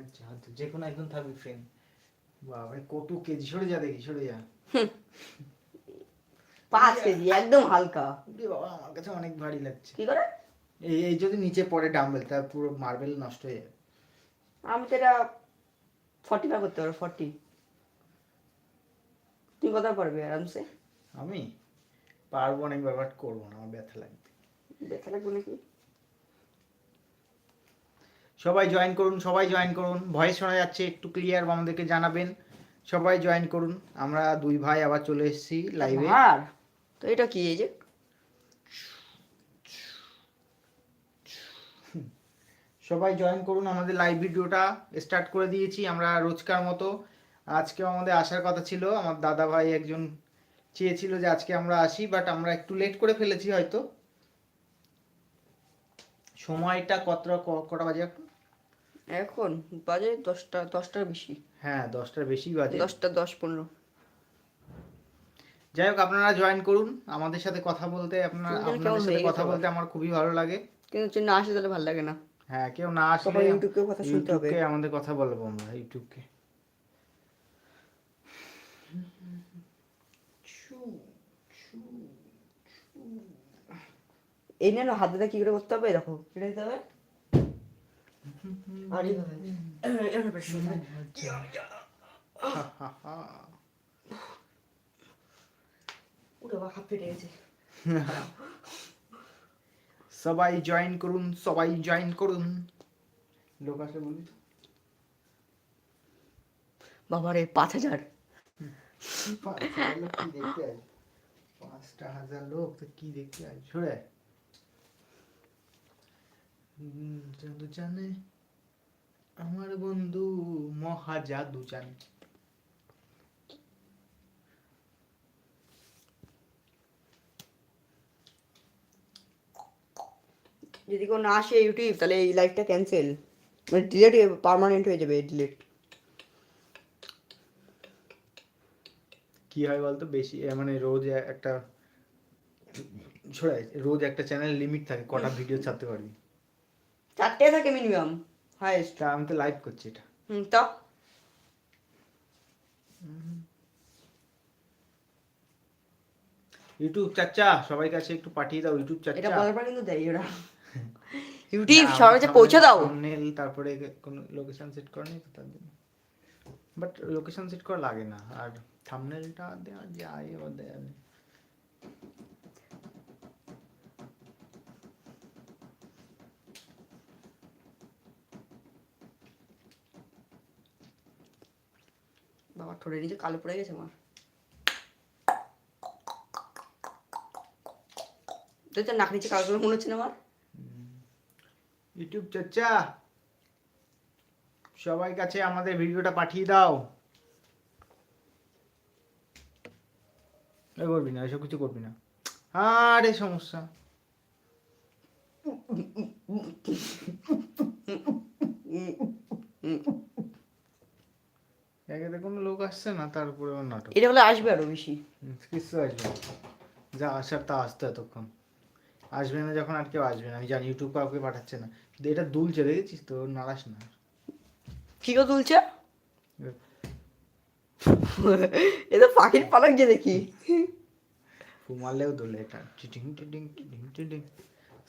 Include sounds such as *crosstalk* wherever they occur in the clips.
আচ্ছা যে কোনো একজন থাকবে ফ্রেন্ড বাবা কত কেজি সরে যা দেখি সরে যা। পাঁচ কেজি একদম হালকা। বাবা আমার কাছে অনেক ভারী লাগছে। কি করে? এই এই যদি নিচে পড়ে ডাম্বেল তা পুরো মার্বেল নষ্ট হয়ে যাবে। আমি তো এটা ফর্টি করতে পারব ফর্টি তুই কথা পারবি আরামসে? আমি? পারব অনেক ব্যাপার করব না আমার ব্যথা লাগবে। দেখা লাগবে নাকি? সবাই জয়েন করুন সবাই জয়েন করুন। ভয়েস শোনা যাচ্ছে একটু ক্লিয়ার আমাদেরকে জানাবেন। সবাই জয়েন করুন। আমরা দুই ভাই আবার চলে এসেছি লাইভে আর তো এটা কি এই যে? সবাই জয়েন করুন আমাদের লাইভ ভিডিওটা। স্টার্ট করে দিয়েছি আমরা রোজকার মতো। আজকেও আমাদের আসার কথা ছিল। আমার দাদা ভাই একজন চেয়েছিল যে আজকে আমরা আসি বাট আমরা একটু লেট করে ফেলেছি হয়তো। সময়টা কতটা কটা বাজে এখন? এখন বাজে দশটা দশটার বেশি। হ্যাঁ দশটার বেশি বাজে। দশটা দশ পনেরো। যাই হোক আপনারা জয়েন করুন। আমাদের সাথে কথা বলতে আপনার আপনাদের সাথে কথা বলতে আমার খুবই ভালো লাগে। কিন্তু যদি না আসে তাহলে ভালো লাগে না। হ্যাঁ কেউ না আসলে তখন ইউটিউবকেও কথা শুনতে হবে। ইউটিউবকে আমাদের কথা বলব আমরা ইউটিউবকে। এই নিয়ে হাতে কি করে করতে হবে? দেখো এটা দিতে হবে। আর এইভাবে হবে। উরে বাবা, হাত ফেটে গেছে সবাই জয়েন করুন সবাই জয়েন করুন লোক আসলে বলবি তো? বাবারে পাঁচ হাজার? পাঁচটা হাজার লোক তো কি দেখতে সরে আয়। হুম, জাদু জানে আমার বন্ধু মহা জাদু জানে যদি কেউ না আসে ইউটিউব তাহলে এই লাইভটা ক্যান্সেল মানে ডিলেট পার্মানেন্ট হয়ে যাবে ডিলেট কি হয় বলতো? বেশি মানে রোজ একটা ছড়াই রোজ একটা চ্যানেল লিমিট থাকে কটা ভিডিও ছাড়তে পারবি। চারটে থাকে মিনিমাম হাইস্ট তা আমি তো লাইভ করছি এটা। হুম তা? ইউটিউব চাচা সবাই কাছে একটু পাঠিয়ে দাও ইউটিউব এটা বলার পর কিন্তু দেয় ওরা *laughs* ইউটিউব সবার কাছে পৌঁছে দাও। নেল তারপরে কোনো লোকেশন সেট করেনি তো তার জন্য। বাট লোকেশন সেট করা লাগে না আর থাম্বনেলটা দেওয়া যায় এবার দেওয়া ঠোঁটের নিচে কালো পড়ে গেছে আমার তুই তো নাক নিচে কালো করে মনে হচ্ছে না আমার ইউটিউব চাচা সবাই কাছে আমাদের ভিডিওটা পাঠিয়ে দাও এ করবি না এসব কিছু করবি না আরে সমস্যা একে কোনো লোক আসছে না তারপরে ওর নাটক। এটা হলে আসবে আরও বেশি। কিচ্ছু আসবে যা আসার তা আসতো এতক্ষণ। আসবে না যখন আর কেউ আসবে না। আমি জানি ইউটিউব কাউকে পাঠাচ্ছে না। কিন্তু এটা দুলছে দেখেছিস তো? নাড়াস না। কি এ তো পাখির পালক যে দেখি। ফু মারলেও দোলে এটা। টিটিং টিটিং টিটিং টিটিং।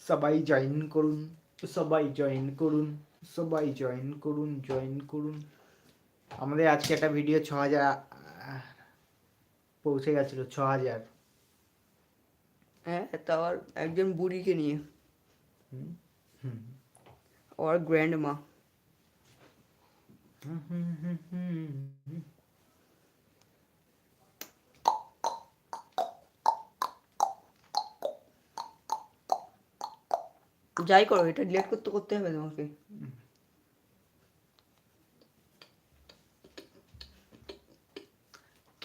সবাই জয়েন করুন। সবাই জয়েন করুন। সবাই জয়েন করুন জয়েন করুন। আমাদের আজকে একটা ভিডিও ছ হাজার আহ, পৌঁছে গেছিল ছ হাজার হ্যাঁ তা আবার একজন বুড়িকে নিয়ে। হুম হুম ওর গ্র্যান্ড মা হুম হুম হুম হুম। হুম। যাই করো এটা ডিলেট করতে করতে হবে তোমাকে।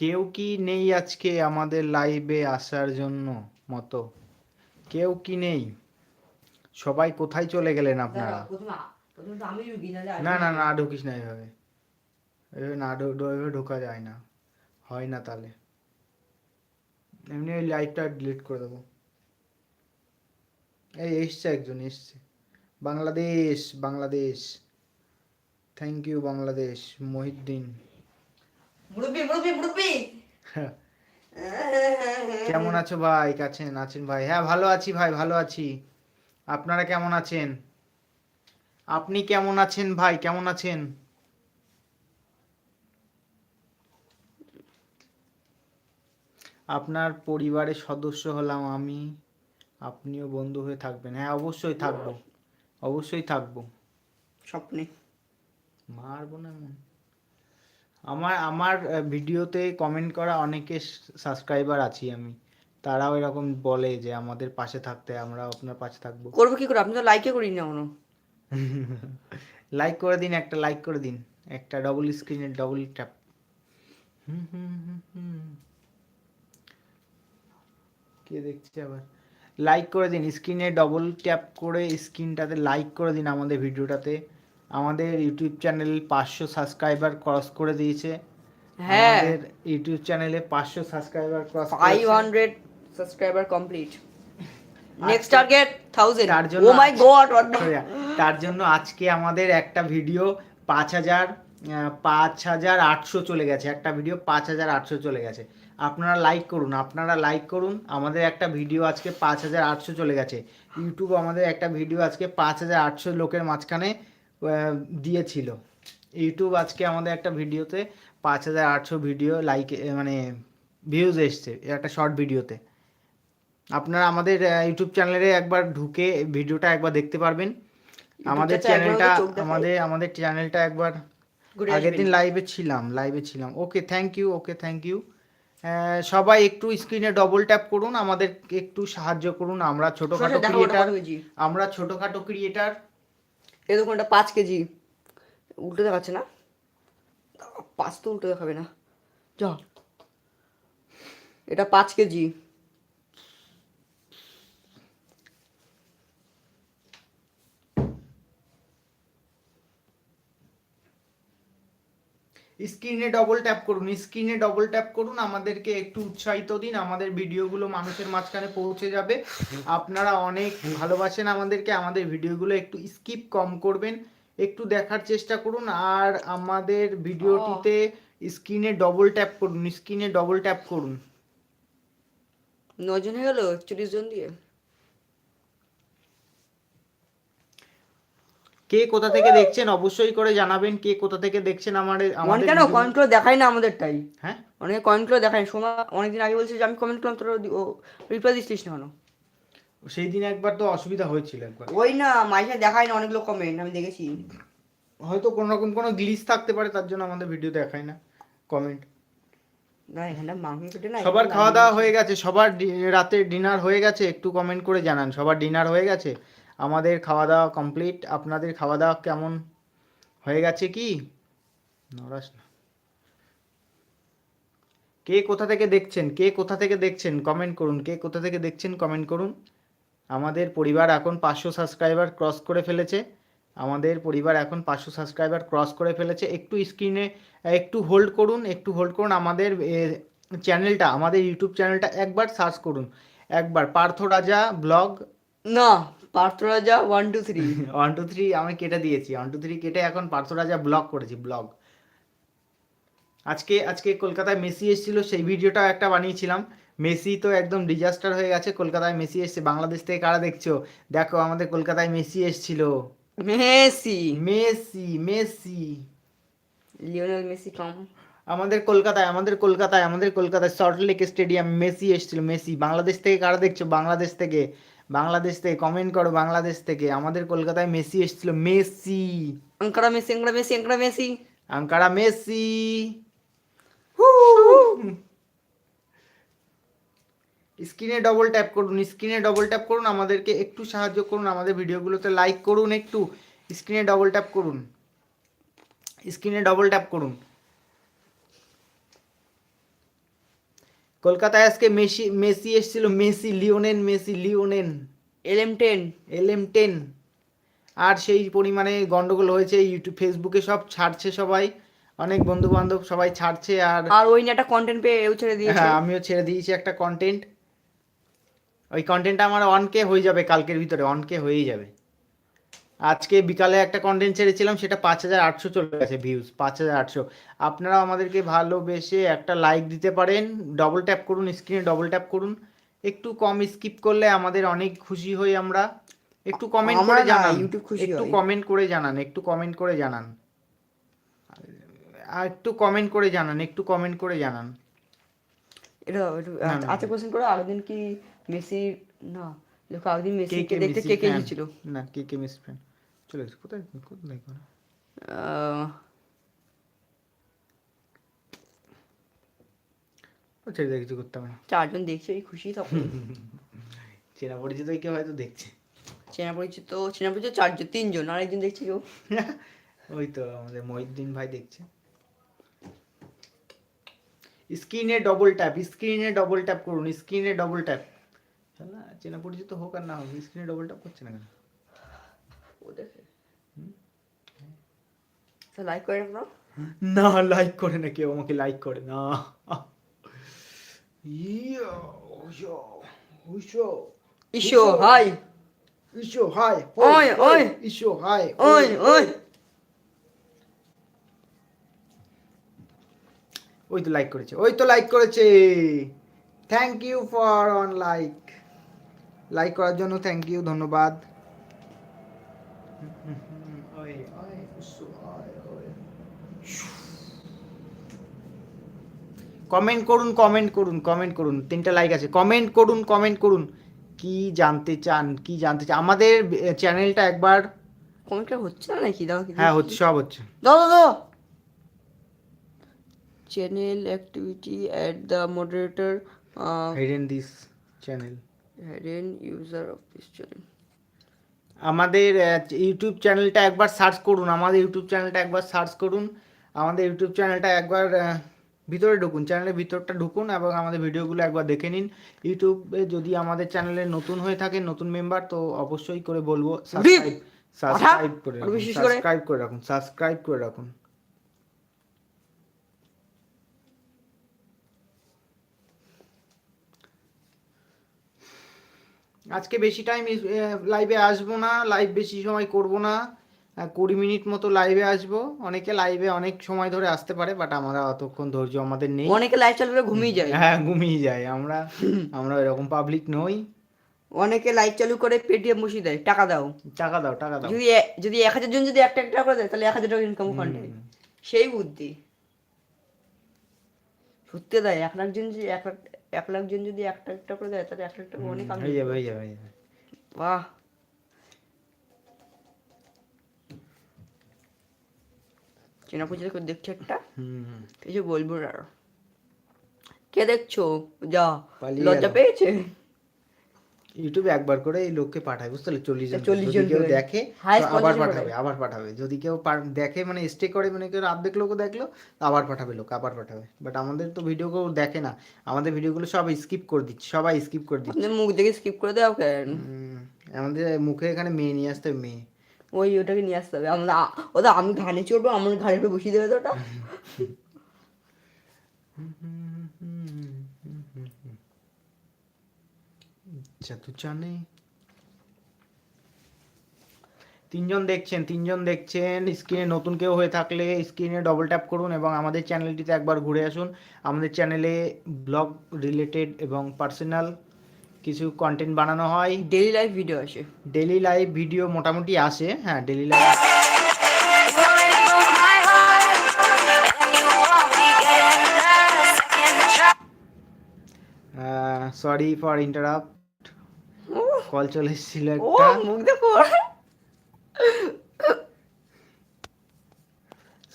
কেউ কি নেই আজকে আমাদের লাইভে আসার জন্য মতো? কেউ কি নেই? সবাই কোথায় চলে গেলেন আপনারা? না না না ঢুকিস না এভাবে। এভাবে না এভাবে ঢোকা যায় না। হয় না তাহলে। এমনি ওই লাইভটা ডিলিট করে দেবো। এই এসছে একজন এসছে। বাংলাদেশ বাংলাদেশ। থ্যাংক ইউ বাংলাদেশ মহিউদ্দিন মুরব্বি মুরব্বি মুরব্বি। *laughs* কেমন আছো ভাই? কাছেন আছেন ভাই? হ্যাঁ ভালো আছি ভাই ভালো আছি। আপনারা কেমন আছেন? আপনি কেমন আছেন ভাই? কেমন আছেন? আপনার পরিবারের সদস্য হলাম আমি। আপনিও বন্ধু হয়ে থাকবেন। হ্যাঁ অবশ্যই থাকব। অবশ্যই থাকব। স্বপ্নে। মারবো না এমন। আমার আমার ভিডিওতে কমেন্ট করা অনেকে সাবস্ক্রাইবার আছি আমি। তারাও এরকম বলে যে আমাদের পাশে থাকতে আমরা আপনার পাশে থাকব। করব কি করে? আপনি তো লাইকে করিনি না কোনো লাইক করে দিন একটা লাইক করে দিন। একটা ডবল স্ক্রিনে ডবল ট্যাপ কে দেখছে আবার? লাইক করে দিন স্ক্রিনে ডবল ট্যাপ করে স্ক্রিনটাতে লাইক করে দিন আমাদের ভিডিওটাতে আমাদের ইউটিউব চ্যানেল পাঁচশো সাবস্ক্রাইবার ক্রস করে দিয়েছে। হ্যাঁ। আমাদের ইউটিউব চ্যানেলে পাঁচশো subscriber cross five hundred subscriber complete. Next target thousand তার জন্য ও মাই গড তার জন্য আজকে আমাদের একটা ভিডিও পাঁচ হাজার পাঁচ হাজার আটশো চলে গেছে। একটা ভিডিও পাঁচ হাজার আটশো চলে গেছে। আপনারা লাইক করুন আপনারা লাইক করুন। আমাদের একটা ভিডিও আজকে পাঁচ হাজার আটশো চলে গেছে। ইউটিউব আমাদের একটা ভিডিও আজকে পাঁচ হাজার আটশো লোকের মাঝখানে দিয়েছিল। ইউটিউব আজকে আমাদের একটা ভিডিওতে পাঁচ হাজার আটশো ভিডিও লাইক মানে ভিউজ এসছে একটা শর্ট ভিডিওতে আপনারা আমাদের ইউটিউব চ্যানেলে একবার ঢুকে ভিডিওটা একবার দেখতে পারবেন। আমাদের চ্যানেলটা। আমাদের আমাদের চ্যানেলটা একবার আগের। দিন লাইভে ছিলাম লাইভে ছিলাম। Okay thank you okay thank you সবাই একটু স্ক্রিনে ডবল ট্যাপ করুন আমাদের একটু সাহায্য করুন। আমরা ছোটখাটো ক্রিয়েটার আমরা ছোটখাটো ক্রিয়েটার এই দেখুন এটা পাঁচ কেজি উল্টো দেখাচ্ছে না? পাঁচ তো উল্টো দেখাবে না। যা। এটা পাঁচ কেজি। স্ক্রিনে ডবল ট্যাপ করুন। স্ক্রিনে ডবল ট্যাপ করুন, আমাদেরকে একটু উৎসাহিত দিন। আমাদের ভিডিওগুলো মানুষের মাঝখানে পৌঁছে যাবে। আপনারা অনেক ভালোবাসেন আমাদেরকে, আমাদের ভিডিওগুলো একটু স্কিপ কম করবেন। একটু দেখার চেষ্টা করুন। আর আমাদের ভিডিওটিতে স্ক্রিনে ডবল ট্যাপ করুন। স্ক্রিনে ডবল ট্যাপ করুন। নজন হয়ে গেল? একচল্লিশ জন দিয়ে? কে কোথা থেকে দেখছেন অবশ্যই করে জানাবেন কে কোথা থেকে দেখছেন আমাদের আমাদের কেন কমেন্ট করে দেখাই না আমাদেরটাই। হ্যাঁ? অনেকে কমেন্ট করে দেখায় সোমা অনেকদিন আগে বলছে যে আমি কমেন্ট করলাম তোরা রিপ্লাই দিচ্ছিস না কেন? সেই দিন একবার তো অসুবিধা হয়েছিল একবার। ওই না মাইসে দেখায় না অনেকগুলো কমেন্ট আমি দেখেছি। হয়তো কোনো রকম কোনো গ্লিচ থাকতে পারে তার জন্য আমাদের ভিডিও দেখায় না কমেন্ট না এখানে না সবার খাওয়া দাওয়া হয়ে গেছে সবার রাতে ডিনার হয়ে গেছে একটু কমেন্ট করে জানান সবার ডিনার হয়ে গেছে। আমাদের খাওয়া দাওয়া কমপ্লিট আপনাদের খাওয়া দাওয়া কেমন হয়ে গেছে কি? নড়াস না। কে কোথা থেকে দেখছেন? কে কোথা থেকে দেখছেন? কমেন্ট করুন। কে কোথা থেকে দেখছেন? কমেন্ট করুন। আমাদের পরিবার এখন পাঁচশো সাবস্ক্রাইবার ক্রস করে ফেলেছে। আমাদের পরিবার এখন পাঁচশো সাবস্ক্রাইবার ক্রস করে ফেলেছে। একটু স্ক্রিনে একটু হোল্ড করুন, একটু হোল্ড করুন। আমাদের চ্যানেলটা আমাদের ইউটিউব চ্যানেলটা একবার সার্চ করুন। একবার। পার্থ রাজা ব্লগ না। Partha Raja one two three one two three আমি কেটে দিয়েছি। ওয়ান টু থ্রি কেটে এখন পার্থ রাজা ব্লগ করেছি ব্লগ আজকে আজকে কলকাতায় মেসি এসেছিল সেই ভিডিওটাও একটা বানিয়েছিলাম। মেসি তো একদম ডিজাস্টার হয়ে গেছে কলকাতায় মেসি এসছে। বাংলাদেশ থেকে কারা দেখছ? দেখো আমাদের কলকাতায় মেসি এসেছিল। Messi. Messi Messi. Lionel Messi কম। আমাদের কলকাতায় আমাদের কলকাতায় আমাদের কলকাতায় সল্টলেক স্টেডিয়াম মেসি এসেছিল মেসি। বাংলাদেশ থেকে কারা দেখছ? বাংলাদেশ থেকে। বাংলাদেশ থেকে কমেন্ট করো বাংলাদেশ থেকে। আমাদের কলকাতায় মেসি এসেছিল Messi. Ankara Messi Ankara Messi Ankara Messi. Ankara Messi. স্ক্রিনে ডবল ট্যাপ করুন স্ক্রিনে ডবল ট্যাপ করুন আমাদেরকে একটু সাহায্য করুন আমাদের ভিডিওগুলোতে লাইক করুন একটু। স্ক্রিনে ডবল ট্যাপ করুন। স্ক্রিনে ডবল ট্যাপ করুন। কলকাতায় আজকে মেসি মেসি এসেছিল Messi Lionel Messi Lionel L M ten. L M ten. আর সেই পরিমাণে গন্ডগোল হয়েছে ইউটিউব ফেসবুকে সব ছাড়ছে সবাই অনেক বন্ধু বান্ধব সবাই ছাড়ছে আর আর ওই একটা কন্টেন্ট পেয়ে এও ছেড়ে দিয়েছে। হ্যাঁ আমিও ছেড়ে দিয়েছি একটা কন্টেন্ট ওই কন্টেন্টটা আমার অন কে হয়ে যাবে কালকের ভিতরে অন কে হয়েই যাবে। আজকে বিকালে একটা কন্টেন্ট ছেড়েছিলাম সেটা পাঁচ হাজার আটশো চলে গেছে ভিউজ পাঁচ হাজার আটশো। আপনারা আমাদেরকে ভালোবেসে একটা লাইক দিতে পারেন ডবল ট্যাপ করুন স্ক্রিনে ডবল ট্যাপ করুন। একটু কম স্কিপ করলে আমাদের অনেক খুশি হই আমরা। একটু কমেন্ট করে জানান। একটু কমেন্ট করে জানান একটু কমেন্ট করে জানান। আর একটু কমেন্ট করে জানান একটু কমেন্ট করে জানান। এটা আচ্ছা কোশ্চেন করো আগের দিন কি মেসি না দেখো আগের দিন কে মেসিকে দেখতে কে কে? এসেছিল? না কে কে মিস ফ্যান চলে গেছে কোথায় কোথায় করে আহ, ছেড়ে দিয়ে কিছু করতে হবে না চারজন দেখছে এই খুশি তখন চেনা পরিচিত কেউ হয়তো দেখছে চেনা পরিচিত চেনা পরিচিত চারজন তিনজন আর একজন দেখছি কেউ ওই তো আমাদের মহিউদ্দিন ভাই দেখছে স্ক্রিনে ডবল ট্যাপ স্ক্রিনে ডবল ট্যাপ করুন স্ক্রিনে ডবল ট্যাপ চেনা পরিচিত হোক আর না হোক স্ক্রিনে ডবল ট্যাপ করছে না কেন ও দেখে লাইক করে না? না লাইক করে না কেউ আমাকে লাইক করে না। ইসো হাই। ইসো, হাই ওই, ওই। ইসো হাই ওই। ওই ওই। তো লাইক করেছে ওই তো লাইক করেছে। Thank you for on like like করার জন্য থ্যাংক ইউ ধন্যবাদ ওই, ওই, উস্সু, ওই, ওই। কমেন্ট করুন কমেন্ট করুন কমেন্ট করুন। তিনটা লাইক আছে। কমেন্ট করুন কমেন্ট করুন। কি জানতে চান কি জানতে চান? আমাদের চ্যানেলটা একবার কমেন্টটা হচ্ছে না নাকি? দাও হ্যাঁ হচ্ছে সব হচ্ছে। দাও দাও দাও। Channel activity at the moderator hidden this channel hidden user of this channel আমাদের ইউটিউব চ্যানেলটা একবার সার্চ করুন। আমাদের ইউটিউব চ্যানেলটা একবার সার্চ করুন। আমাদের ইউটিউব চ্যানেলটা একবার ভিতরে ঢুকুন চ্যানেলের ভিতরটা ঢুকুন এবং আমাদের ভিডিওগুলো একবার দেখে নিন। ইউটিউবে যদি আমাদের চ্যানেলে নতুন হয়ে থাকে নতুন মেম্বার তো অবশ্যই করে বলব সাবস্ক্রাইব সাবস্ক্রাইব করে রাখুন সাবস্ক্রাইব করে? রাখুন সাবস্ক্রাইব করে রাখুন। আজকে বেশি টাইম লাইভে আসব না লাইভ বেশি সময় করব না। কুড়ি মিনিট মতো লাইভে আসব। অনেকে লাইভে অনেক সময় ধরে আসতে পারে বাট আমরা অতক্ষণ ধৈর্য আমাদের নেই। অনেকে লাইভ চালু করে ঘুমিয়ে যায়। হ্যাঁ ঘুমিয়ে যায়। আমরা আমরা এরকম পাবলিক নই। অনেকে লাইভ চালু করে পেটিএম বসিয়ে দেয় টাকা দাও। টাকা দাও টাকা দাও। যদি যদি এক হাজার জন যদি একটা একটা করে দেয় তাহলে এক হাজার টাকা ইনকাম কন্টেন্ট সেই বুদ্ধি। সত্যি দেয় এক লাখ জন যদি এক লাখ এক লাখ জন যদি একটা একটা করে দেয় তাহলে এক লাখ টাকা অনেক হয়ে যাবে হয়ে যাবে। বাহ। চেনা পুজো দেখছ একটা। কিছু বলব না আর। কে দেখছ? যা লজ্জা পেয়েছে? ইউটিউবে একবার করে এই লোককে পাঠায় বুঝতে পারলে? চল্লিশ জন 40 যদি জন কেউ দেখে আবার 50 জন করে। পাঠাবে আবার পাঠাবে। যদি কেউ দেখে মানে স্টে করে মানে কেউ অর্ধেক লোকও দেখল আবার পাঠাবে লোক আবার পাঠাবে। বাট আমাদের তো ভিডিও কেউ দেখে না। আমাদের ভিডিওগুলো সব স্কিপ করে দিচ্ছে সবাই স্কিপ করে দিচ্ছে। মুখ দেখে স্কিপ করে দাও কেন? আমাদের মুখে এখানে মেয়ে নিয়ে আসতে মেয়ে। ওই ওটাকে নিয়ে আসতে হবে। আমরা ওটা আমি ঘাড়ে চড়বো, আমার ঘাড়ে উপরে বসিয়ে দেবে তো ওটা। জাদু জানে। তিনজন দেখছেন তিনজন দেখছেন স্ক্রিনে নতুন কেউ হয়ে থাকলে স্ক্রিনে ডবল ট্যাপ করুন এবং আমাদের চ্যানেলটিতে একবার ঘুরে আসুন। আমাদের চ্যানেলে ব্লগ রিলেটেড এবং পার্সোনাল কিছু কন্টেন্ট বানানো হয়। ডেইলি লাইফ ভিডিও আসে। ডেলি লাইভ ভিডিও মোটামুটি আসে হ্যাঁ daily live sorry for interrupt call চলে এসেছিল একটা। মুখ দেখো।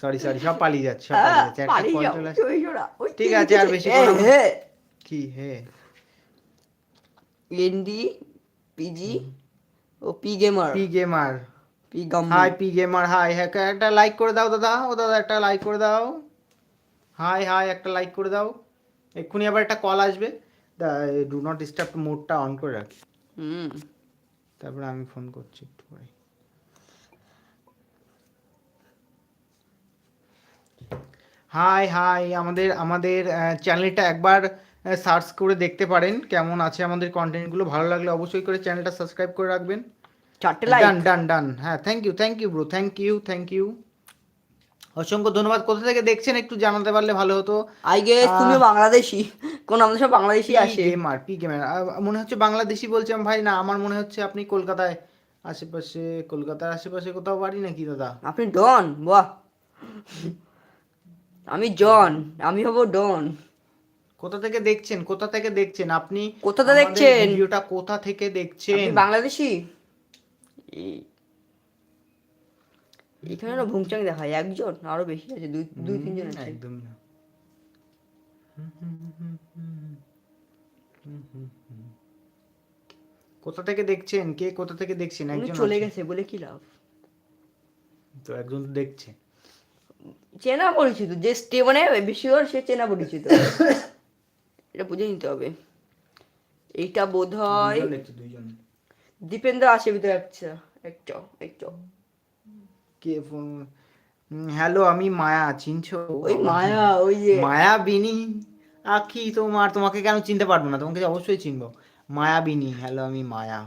সরি সরি সব পালিয়ে যাচ্ছে সব পালিয়ে যাচ্ছে। একটা কল চলে আসছে। ওই ওরা, ওই ঠিক আছে, আর বেশি কি হে? এনডি পিজি ও P gamer P gamer P গাম হাই পি গেমার হাই হ্যাঁ একটা লাইক করে দাও দাদা। ও দাদা একটা লাইক করে দাও। হাই হাই একটা লাইক করে দাও। এক্ষুনি আবার একটা কল আসবে। ডু নট ডিস্টার্ব মোডটা অন করে রাখি। হুম। তারপরে আমি ফোন করছি একটু পরে। হাই হাই আমাদের আমাদের চ্যানেলটা একবার সার্চ করে দেখতে পারেন কেমন আছে আমাদের কন্টেন্টগুলো ভালো লাগলে অবশ্যই করে চ্যানেলটা সাবস্ক্রাইব করে রাখবেন। চারটে লাইক ডান ডান ডান হ্যাঁ thank you thank you bro thank you thank you অসংখ্য ধন্যবাদ। কোথা থেকে দেখছেন একটু জানাতে পারলে ভালো হতো। আই গেস তুমি বাংলাদেশি। কোন আমাদের সব বাংলাদেশি আসে। গেমার পি গেমার মনে হচ্ছে বাংলাদেশি বলছেন ভাই না আমার মনে হচ্ছে আপনি কলকাতায় আশেপাশে কলকাতার আশেপাশে কোথাও বাড়ি নাকি দাদা? আপনি ডন বাহ। আমি জন আমি হব ডন। কোথা থেকে দেখছেন? কোথা থেকে দেখছেন? আপনি কোথা থেকে দেখছেন? ভিডিওটা কোথা থেকে দেখছেন? আপনি বাংলাদেশি? এখানে না ভুংচাং দেখায় একজন আরও বেশি আছে দুই দুই তিনজন আছে। একদমই না। কোথা থেকে দেখছেন? কে কোথা থেকে দেখছেন? একজন চলে গেছে বলে কি লাভ? তো একজন তো দেখছে। চেনা পরিচিত যে স্টে মানে বেশি ওর সে চেনা পরিচিত। *laughs* এটা বুঝে নিতে হবে। এইটা বোধ হয় দীপেন্দ্র আসে ভিতরে একটা একটা একটা। কে ফোন? হ্যালো আমি মায়া চিনছো? ওই মায়া ওই যে মায়া বিনি? আখি তোমার তোমাকে কেন চিনতে পারব না? তোমাকে অবশ্যই চিনবো। মায়া বিনি হ্যালো আমি মায়া।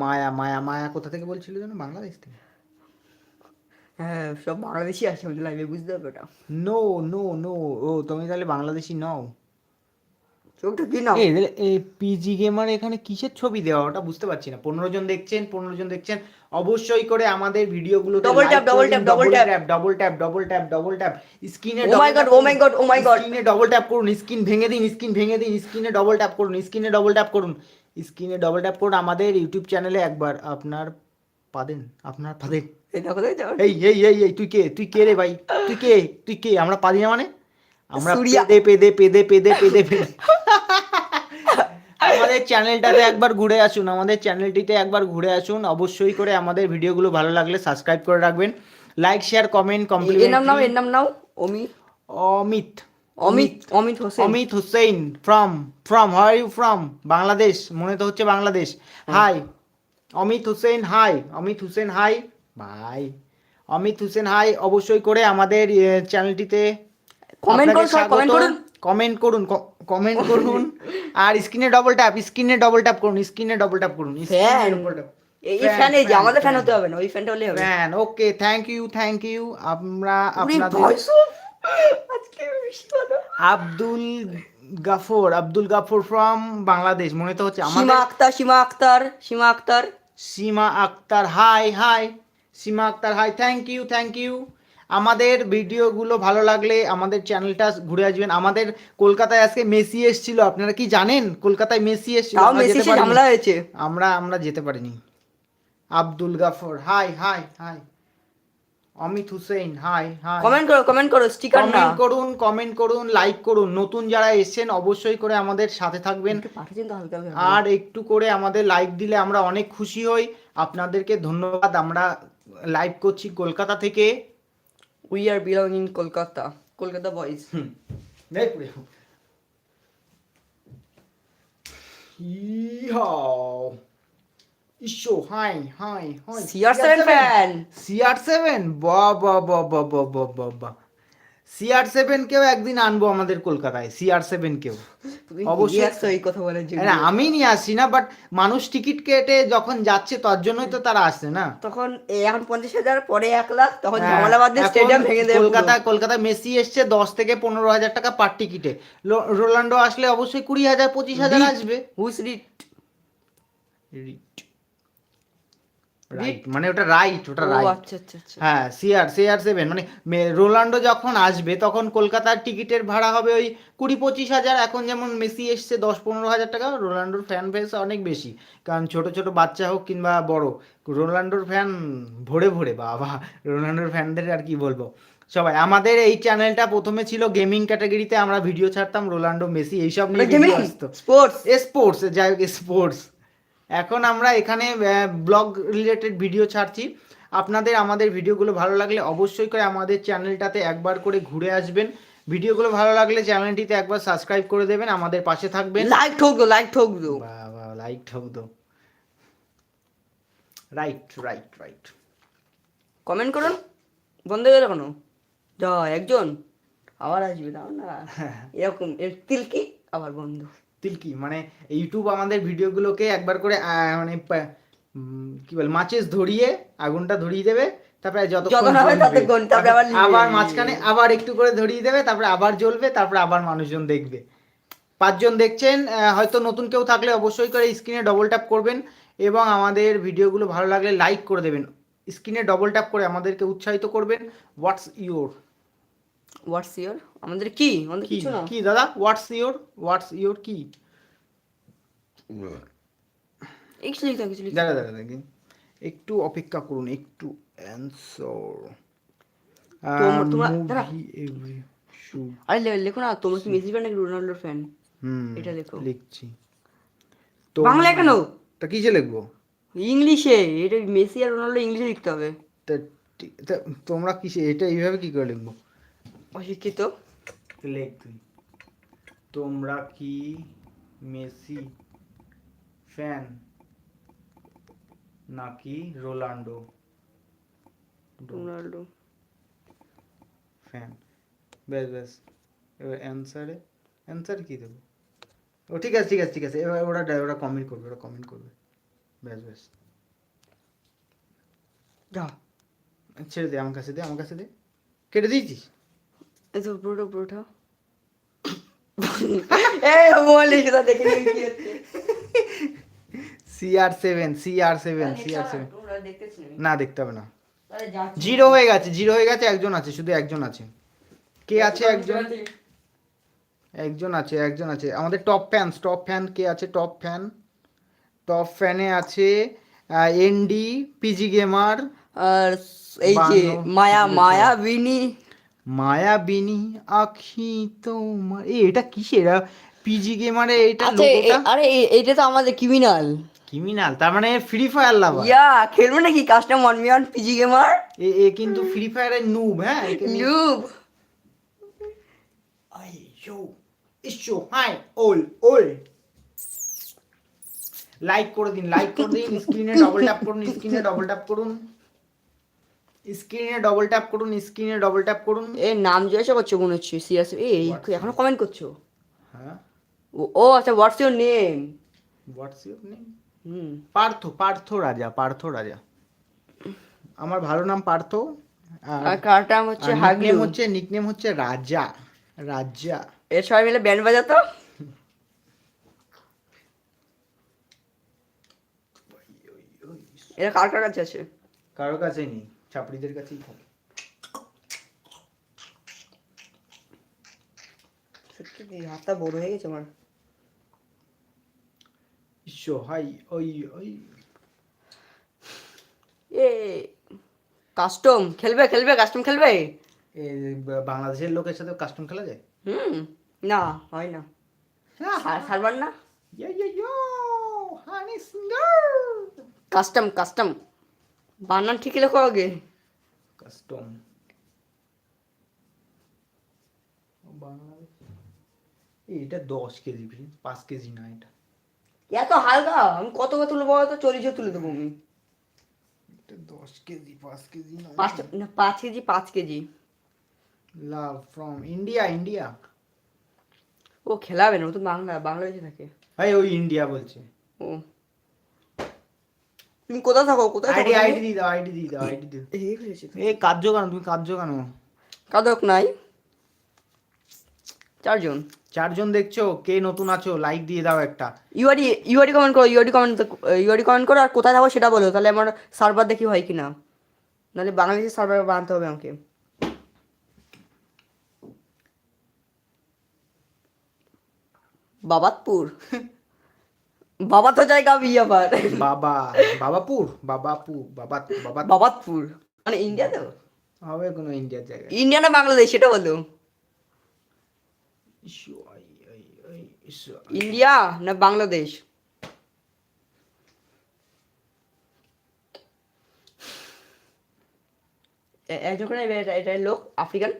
মায়া মায়া মায়া কোথা থেকে বলছিল যেন? বাংলাদেশ থেকে। হ্যাঁ সব বাংলাদেশি আছে আমাদের লাইভে বুঝতে হবে ওটা নো নো নো ও তুমি তাহলে বাংলাদেশি নও। চোখটা কি না এই পিজি গেমার এখানে কিসের ছবি দেওয়া? ওটা বুঝতে পারছি না। পনেরো জন দেখছেন পনেরো জন দেখছেন। অবশ্যই করে আমাদের ভিডিওগুলো Double tap, double tap, double tap. Double tap double tap double tap স্ক্রিনে Oh my God, oh my God, oh my God. স্ক্রিনে ডবল ট্যাপ করুন স্ক্রিন ভেঙে দিন স্ক্রিন ভেঙে দিন স্ক্রিনে ডবল ট্যাপ করুন স্ক্রিনে ডবল ট্যাপ করুন। স্ক্রিনে ডবল ট্যাপ করুন আমাদের ইউটিউব চ্যানেলে একবার আপনার পাদেন আপনার পাদেন। এই এই এই এই তুই কে তুই কে রে ভাই? তুই কে তুই কে আমরা পারি না মানে? আমরা। পেদে পেদে পেদে পেদে পেদে পেদে। আমাদের চ্যানেলটাতে একবার ঘুরে আসুন আমাদের চ্যানেলটিতে একবার ঘুরে আসুন। অবশ্যই করে আমাদের ভিডিওগুলো ভালো লাগলে সাবস্ক্রাইব করে রাখবেন। লাইক শেয়ার কমেন্ট এর নাম নাও এর নাম নাও অমি Amit. Amit Amit Hossain. Amit Hussain from from her you from Bangladesh মনে তো হচ্ছে Bangladesh. Hi Amit Hussain hi Amit Hussain hi ভাই অমিত হুসেন হাই অবশ্যই করে আমাদের চ্যানেলটিতে Comment করুন, comment করুন। কমেন্ট করুন কমেন্ট *laughs* করুন। আর স্ক্রিনে ডবল ট্যাপ স্ক্রিনে ডবল ট্যাপ করুন স্ক্রিনে ডবল ট্যাপ করুন ফ্যান এই ফ্যান এই আমাদের ফ্যান হতে হবে না ওই ফ্যানটা হলে হবে। Fan okay thank you thank you আমরা আপনাদের আব্দুল গাফর আব্দুল গাফর ফ্রম বাংলাদেশ মনে তো হচ্ছে সীমা আমাদের Akter Seema Akter Seema Akter. Seema Akter hi hi Seema Akter hi thank you thank you আমাদের ভিডিওগুলো ভালো লাগলে আমাদের চ্যানেলটা ঘুরে আসবেন। আমাদের কলকাতায় আজকে মেসি এসেছিল আপনারা কি জানেন? কলকাতায় মেসি এসেছিল আমরা। ঝামেলা হয়েছে। আমরা আমরা যেতে পারিনি। Abdul Gafur hi hi hi Amit Hussain hi hi comment করো কমেন্ট করো স্টিকার না কমেন্ট করুন কমেন্ট করুন লাইক করুন। নতুন যারা এসেছেন অবশ্যই করে আমাদের সাথে থাকবেন। আর একটু করে আমাদের লাইক দিলে আমরা অনেক খুশি হই। আপনাদেরকে ধন্যবাদ। আমরা লাইভ করছি কলকাতা থেকে। We are belong in Kolkata Kolkata boys ইহাও ইসো hi hi hi CR seven CR seven বা বা বা বা বা বা বা সিআর সেভেন কেও একদিন আনব আমাদের কলকাতায় সিআর সেভেন কেও। অবশ্যই। এই কথা বলার জন্য। না আমি নিয়ে আসছি না বাট মানুষ টিকিট কেটে যখন যাচ্ছে তার জন্যই তো তারা আসছে না? তখন এখন পঞ্চাশ হাজার পরে এক লাখ তখন হ্যাঁ, এখন স্টেডিয়াম ভেঙে দেবে। কলকাতা কলকাতায় মেসি এসছে দশ থেকে পনেরো হাজার টাকা পার টিকিটে রোনাল্ডো আসলে অবশ্যই কুড়ি হাজার পঁচিশ হাজার আসবে। হুস রিট রাইট মানে ওটা রাইট ওটা রাইট আচ্ছা আচ্ছা আচ্ছা। হ্যাঁ সিআর সিআর সেভেন মানে রোনাল্ডো যখন আসবে তখন কলকাতার টিকিটের ভাড়া হবে ওই কুড়ি পঁচিশ হাজার। এখন যেমন মেসি এসছে দশ পনেরো হাজার টাকা রোনাল্ডোর ফ্যান বেস অনেক বেশি। কারণ ছোট ছোট বাচ্চা হোক কিংবা বড় রোনাল্ডোর ফ্যান ভরে ভরে বাবা রোনাল্ডোর ফ্যানদের আর কি বলব। সবাই আমাদের এই চ্যানেলটা প্রথমে ছিল গেমিং ক্যাটাগরিতে আমরা ভিডিও ছাড়তাম রোনাল্ডো মেসি এইসব নিয়ে গেমিং ভিডিও আসতো। স্পোর্টস স্পোর্টস যাই হোক স্পোর্টস এখন আমরা এখানে ব্লগ রিলেটেড ভিডিও ছাড়ছি। আপনাদের আমাদের ভিডিওগুলো ভালো লাগলে অবশ্যই করে আমাদের চ্যানেলটাতে একবার করে ঘুরে আসবেন। ভিডিওগুলো ভালো লাগলে চ্যানেলটিতে একবার সাবস্ক্রাইব করে দেবেন আমাদের পাশে থাকবেন। লাইক ঠোক দো লাইক ঠোক দো লাইক ঠক দো রাইট রাইট রাইট কমেন্ট করুন। বন্ধ হয়ে গেল কেন যা একজন। আবার আসবে না। *laughs* এরকম এর তিলকি আবার বন্ধ। তিলকি মানে ইউটিউব আমাদের ভিডিওগুলোকে একবার করে মানে কি বলে মাচিস ধরিয়ে আগুনটা ধরিয়ে দেবে তারপরে যত যতক্ষণ আবার। মাঝখানে আবার একটু করে ধরিয়ে দেবে তারপরে আবার জ্বলবে তারপরে আবার মানুষজন দেখবে। পাঁচজন দেখছেন হয়তো নতুন কেউ থাকলে অবশ্যই করে স্ক্রিনে ডবল ট্যাপ করবেন এবং আমাদের ভিডিওগুলো ভালো লাগলে লাইক করে দেবেন। স্ক্রিনে ডবল ট্যাপ করে আমাদেরকে উৎসাহিত করবেন। হোয়াটস ইউর হোয়াটস ইয়োর আমাদের কি? আমাদের কিছু না। কি দাদা? হোয়াটস ইউর হোয়াটস ইউর কি? কিছু লিখতে কিছু লিখতে দাঁড়া দাঁড়া দেখি। একটু অপেক্ষা করুন একটু অ্যান্সার আরে লেখো না তোমরা কি মেসি ফ্যান নাকি রোনাল্ডোর ফ্যান হুম এটা লেখো। লিখছি। বাংলায় কেন? তা কিসে লিখব? ইংলিশে। এটা মেসি আর রোনাল্ডো ইংলিশে লিখতে হবে। তা তোমরা কিসে এটা এইভাবে কি করে লিখব? অশিক্ষিত। লেখ তুই। তোমরা কি মেসি ফ্যান নাকি রোনাল্ডো? রোনাল্ডো। ফ্যান। ব্যাস ব্যাস। এবার অ্যান্সারে অ্যান্সার কি দেবো? ও ঠিক আছে ঠিক আছে ঠিক আছে। এবার ওরা ওরা কমেন্ট করবে ওরা কমেন্ট করবে। ব্যাস ব্যাস। যা। ছেড়ে দে আমার কাছে দে আমার কাছে দে। কেটে দিয়েছিস? *coughs* এই তো পুরোটা পুরোটা এই মোবাইল লিখে দাও দেখে নিই কি হচ্ছে? C R seven C R seven C R seven না দেখতে হবে না। জিরো হয়ে গেছে জিরো হয়ে গেছে একজন আছে শুধু একজন আছে। কে আছে একজন? একজন আছে। একজন আছে আমাদের টপ ফ্যান টপ ফ্যান কে আছে টপ ফ্যান টপ ফ্যানে আছে এনডি পিজি গেমার আর এই যে মায়া। মায়া বিনি মায়াবিনী আখি তোমার এ এটা কিসের? পিজি গেমারে এটা আচ্ছা লোগোটা আরে এটা তো আমাদের ক্রিমিনাল ক্রিমিনাল তার মানে ফ্রি ফায়ার লাভার ইয়া খেলবে নাকি custom one me PG gamer এ এ কিন্তু ফ্রি ফায়ারের নুব হ্যাঁ? নিয়ে- আই ইয়ো ইশো হাই ওল ওল লাইক করে দিন লাইক করে দিন স্ক্রিনে ডবল ট্যাপ করুন স্ক্রিনে ডবল ট্যাপ করুন। স্ক্রিনে ডবল ট্যাপ করুন স্ক্রিনে ডবল ট্যাপ করুন। এ নাম জিজ্ঞাসা করছ মনে হচ্ছে সিরিয়াস এই এখনও কমেন্ট করছ? হ্যাঁ। ও- ও আচ্ছা what's your name what's your name হুম। পার্থ পার্থ রাজা পার্থ রাজা। আমার ভালো নাম পার্থ। আর কারটা হচ্ছে হাগলু? নিকনেম হচ্ছে নিকনেম হচ্ছে রাজা রাজা। এর সবাই মিলে ব্যান্ড বাজাতো *laughs* এরা কার কার কাছে আছে? কারও কাছে নেই। ছাপড়িদের কাছেই থাকে। সত্যি হাতটা বড় হয়ে গেছে আমার? ইসো হাই ওই ওই। এ কাস্টম খেলবে খেলবে কাস্টম খেলবে? এ, বাংলাদেশের লোকের সাথে কাস্টম খেলা যায়? হুম না হয় না। সার- সারবার না? Yo yo yo Honey singer custom custom বানান ঠিক লেখো আগে। কাস্টম এটা দশ কেজি পাঁচ কেজি না এটা। এত হালকা আমি কত কত তুলবো তো চল্লিশে তুলে দেবো আমি। দশ কেজি পাঁচ কেজি না পাঁচ না পাঁচ কেজি পাঁচ KG. Love from India India ও খেলাবে না ও তো বাংলা বাংলাদেশে থাকে। ভাই ওই ইন্ডিয়া বলছে। ও। তুমি কোথায় থাকো? কোথায় থাকো আইডি? আইডি দিয়ে দাও আইডি দিয়ে দাও আইডি দিয়ে এই হয়েছে। এ কার্য কেন? তুমি কাজ কেন? কাদক নাই। চারজন। চারজন দেখছ কে নতুন আছো লাইক দিয়ে দাও একটা। ইউআরই ইউআরই কমেন্ট করো ইউআরই কমেন্ট ইউআরই কমেন্ট করো আর কোথায় থাকো সেটা বলো তাহলে আমার সার্ভার দেখি হয় কি না নাহলে বাংলাদেশের সার্ভার বানাতে হবে আমাকে। বাবাতপুর। বাবা তো জায়গা বি আবার। বাবা বাবাপুর বাবাপুর বাবা বাবা বাবাতপুর। মানে ইন্ডিয়া তো? হবে কোনো ইন্ডিয়ার জায়গায়। ইন্ডিয়া না বাংলাদেশ সেটা বলো। ইন্ডিয়া না বাংলাদেশ একজন এটা লোক আফ্রিকান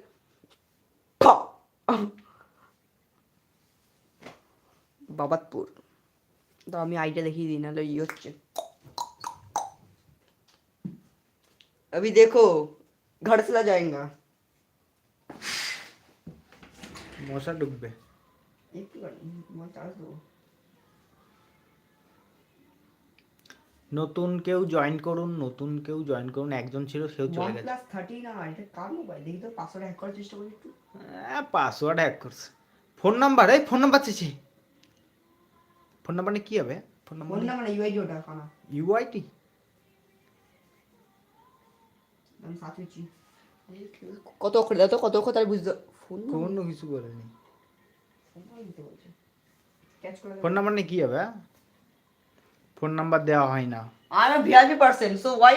বাবাতপুর। তো আমি আইডিয়া দেখিয়ে দিই নাহলে ই হচ্ছে अभी देखो घर चला जाएगा মশা ঢুকবে একটু চার্জ দেবো নতুন কেউ জয়েন করুন নতুন কেউ জয়েন করুন একজন ছিল সেও চলে ওয়ান গেছে প্লাস থার্টি না এটা কার মোবাইল দেখি তো পাসওয়ার্ড হ্যাক করার চেষ্টা করি একটু পাসওয়ার্ড হ্যাক করছে ফোন নাম্বার এই ফোন নাম্বার চেয়েছে ফোন নাম্বার কি হবে? Phone number phone number UID ওটা কানা ইউআইটি আমি সাথে কত অক্ষর দাও তো কত অক্ষর তার বুঝতে ফোন কোনো কিছু বলেনি। নাম্বার ক্যাচ করে ফোন নাম্বার নিয়ে কি হবে? ফোন নাম্বার দেওয়া হয় না। I am VIP person so why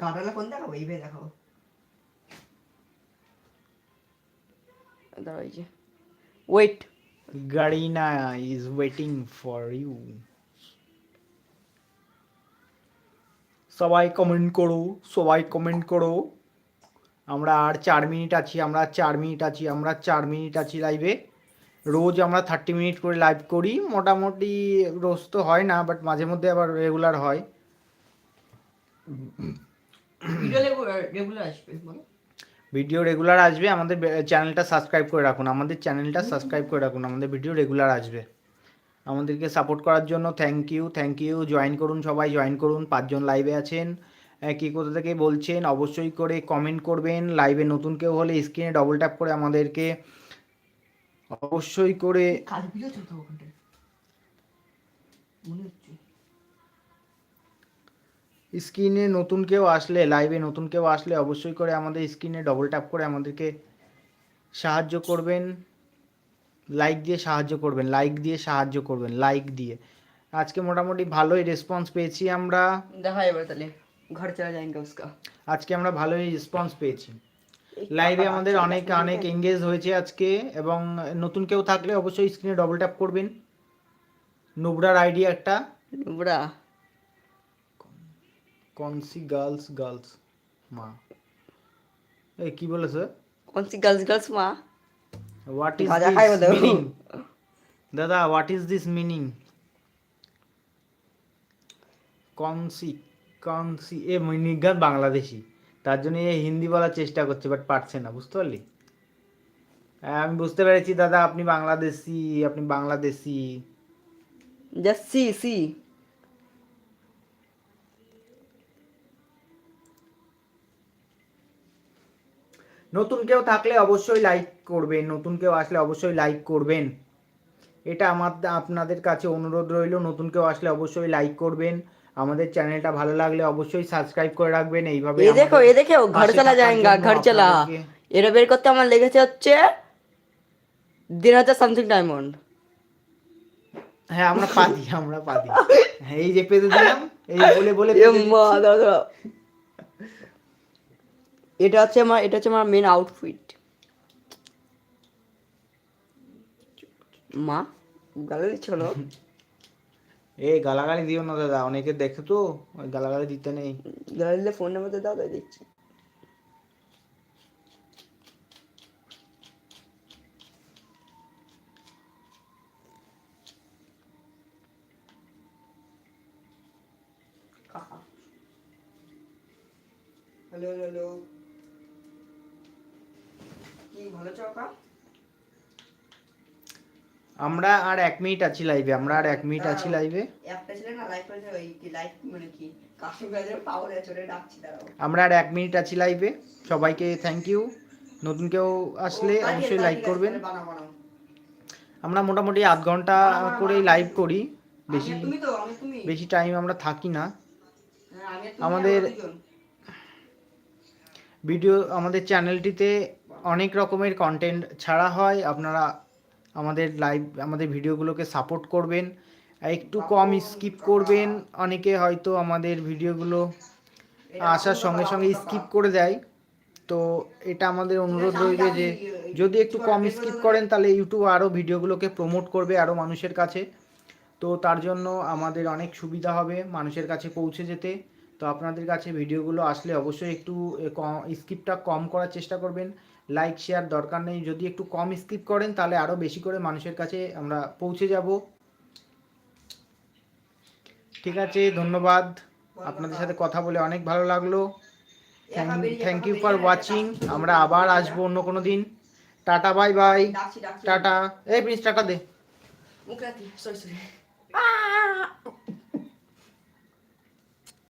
গাড়ালা phone দেখাবো এইভাবে দেখাবো। দাঁড়াও এই যে ওয়েট গাড়িনা ইজ ওয়েটিং ফর ইউ সবাই কমেন্ট করো সবাই কমেন্ট করো। আমরা আর চার মিনিট আছি আমরা চার মিনিট আছি আমরা চার মিনিট আছি লাইভে রোজ আমরা থার্টি মিনিট করে লাইভ করি। মোটামুটি রোজ তো হয় না বাট মাঝে মধ্যে আবার রেগুলার হয়। রেগুলার আসবে বলো। ভিডিও রেগুলার আসবে আমাদের চ্যানেলটা সাবস্ক্রাইব করে রাখুন। আমাদের চ্যানেলটা সাবস্ক্রাইব করে রাখুন আমাদের ভিডিও রেগুলার আসবে। আমাদেরকে সাপোর্ট করার জন্য thank you thank you join করুন সবাই জয়েন করুন। পাঁচজন লাইভে আছেন কি কোথা থেকে বলছেন অবশ্যই করে কমেন্ট করবেন। লাইভে নতুন কেউ হলে স্ক্রিনে ডবল ট্যাপ করে আমাদেরকে অবশ্যই করে স্ক্রিনে নতুন কেউ আসলে লাইভে নতুন কেউ আসলে অবশ্যই করে আমাদের স্ক্রিনে ডবল ট্যাপ করে আমাদেরকে সাহায্য করবেন। লাইক দিয়ে সাহায্য করবেন লাইক দিয়ে সাহায্য করবেন লাইক দিয়ে। আজকে মোটামুটি ভালোই রেসপন্স পেয়েছি আমরা। দেখা এবার তাহলে ঘর চলে যাই আজকে। আমরা ভালোই রেসপন্স পেয়েছি। লাইভে আমাদের অনেক অনেক এঙ্গেজ হয়েছে আজকে এবং নতুন কেউ থাকলে অবশ্যই স্ক্রিনে ডবল ট্যাপ করবেন। নুবরার আইডি একটা। নুবরা। কনসি গার্লস গার্লস মা কি বলেছে কনসি গার্লস গার্লস মা হোয়াট ইজ মিনিং দাদা হোয়াট ইজ দিস মিনিং কনসি কনসি এ বাংলাদেশি তার জন্য এ হিন্দি বলার চেষ্টা করছে বাট পারছে না বুঝতে পারলি? হ্যাঁ, আমি বুঝতে পেরেছি দাদা আপনি বাংলাদেশি আপনি বাংলাদেশি। জাস্ট সি সি নতুন কেউ থাকলে অবশ্যই লাইক করবেন নতুন কেউ আসলে অবশ্যই লাইক করবেন। এটা আমার আপনাদের কাছে অনুরোধ রইল নতুন কেউ আসলে অবশ্যই লাইক করবেন। আমাদের চ্যানেলটা ভালো লাগলে অবশ্যই সাবস্ক্রাইব করে রাখবেন এইভাবে এই দেখো এই দেখো ঘর চলা যায়ঙ্গা ঘর চলা। এর বের করতে আমার লেগেছে হচ্ছে দিন হাজার সামথিং ডায়মন্ড হ্যাঁ আমরা পাদি আমরা পাতি। *laughs* হ্যাঁ, এই যে পেতে দিলাম এই বলে বলে এটা হচ্ছে আমার এটা হচ্ছে আমার মেন আউটফিট মা গালে দিচ্ছ কেন? *laughs* এই গালাগালি দিও না দাদা অনেকে দেখে তো ওই গালাগালি দিতে নেই। গালাগালি দিলে ফোন নাম্বার দাও তাই দিচ্ছি হ্যালো হ্যালো কি ভালো চকা আমরা আর এক মিনিট আছি লাইভে আমরা আর এক মিনিট আছি লাইভে মানে আমরা আর এক মিনিট আছি লাইভে সবাইকে থ্যাংক ইউ নতুন কেউ আসলে অবশ্যই লাইক করবেন। আমরা মোটামুটি আধ ঘণ্টা করেই লাইভ করি। বেশি বেশি টাইম আমরা থাকি না। হ্যাঁ, আমাদের- ভিডিও আমাদের চ্যানেলটিতে অনেক রকমের কন্টেন্ট ছাড়া হয়। আপনারা আমাদের লাইভ আমাদের ভিডিওগুলোকে সাপোর্ট করবেন। একটু কম স্কিপ করবেন। অনেকে হয়তো আমাদের ভিডিওগুলো আসার সঙ্গে সঙ্গে স্কিপ করে দেয়। তো এটা আমাদের অনুরোধ রইবে যে, যদি একটু কম স্কিপ করেন, তাহলে ইউটিউব আরও ভিডিওগুলোকে প্রমোট করবে আরও মানুষের কাছে। তো তার জন্য আমাদের অনেক সুবিধা হবে মানুষের কাছে পৌঁছে যেতে। তো আপনাদের কাছে ভিডিওগুলো আসলে অবশ্যই একটু স্কিপটা কম করার চেষ্টা করবেন। লাইক শেয়ার দরকার নেই। যদি একটু কম স্কিপ করেন তাহলে আরও বেশি করে মানুষের কাছে আমরা পৌঁছে যাব। ঠিক আছে ধন্যবাদ। আপনাদের সাথে কথা বলে অনেক ভালো লাগল। থ্যাংক ইউ ফর ওয়াচিং আমরা আবার আসব অন্য কোনো দিন। Tata bye bye tata. এই প্লিজ টাটা দে। মুখ রাখি। Sorry sorry